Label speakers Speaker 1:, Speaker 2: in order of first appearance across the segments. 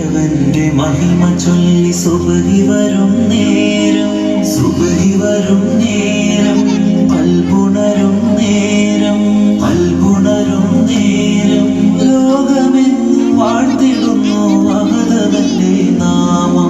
Speaker 1: ഇറയവന്റെ മഹിമ ചൊല്ലി സുബഹി വരും നേരം സുബഹി വരും നേരം പൽപുണരും നേരം പൽപുണരും നേരം. ലോകമെന്ന് വാഴ്ത്തിടുന്നു മഹതവന്റെ നാമം.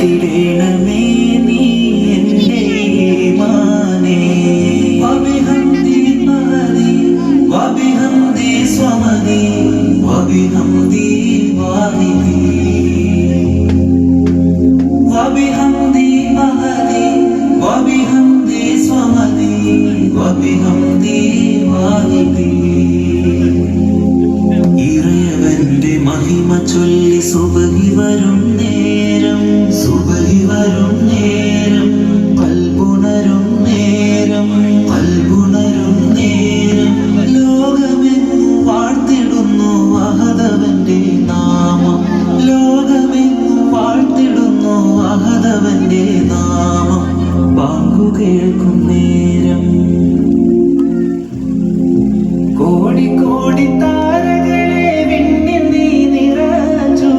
Speaker 1: കാത്തിടേണമേ നീ എന്റെ മാനേ. വബിഹംദി മഹദി വബിഹംദി സ്വമദി വബിഹംദി വാഹിദി വബിഹംദി മഹദി വബിഹംദി സ്വമദി വബിഹംദി വാഹിദി ഇറയവന്റെ മഹിമ ചൊല്ലി സുബഹി വരും കേൾക്കും നേരം. കോടി കോടി താരകളെ വിണ്ണിൽ നീ നിറച്ചു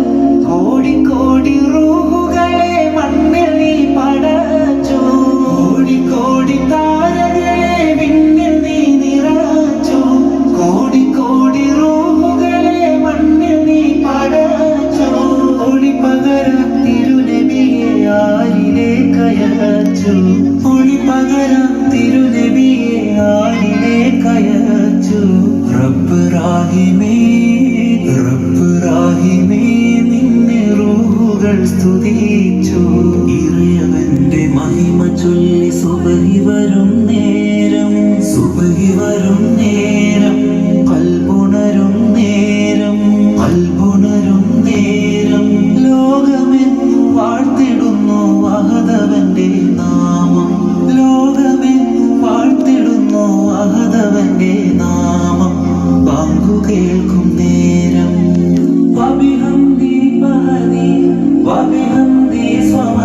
Speaker 1: കോടി കോടി റൂഹുകളെ മണ്ണിൽ നീ പടച്ചു. കോടി കോടി താരകളെ വിണ്ണിൽ നീ നിറച്ചു കോടി കോടി റൂഹുകളെ മണ്ണിൽ നീ പടച്ചു. ഒളി പകരം തിരുനബിയെ ആരിലേക്ക് അയച്ചു അയച്ചു റബ്ബ് റാഹിമേ റബ്ബ് റാഹിമേ നിന്നെ റൂഹുകൾ സ്തുതിച്ചു. ഇറയവന്റെ മഹിമ ചൊല്ലി സുബഹി വരും വാക്കു കേൾക്കും നേരം. വബിഹം ദീപഹരി വബിഹം ദീ സ്വമ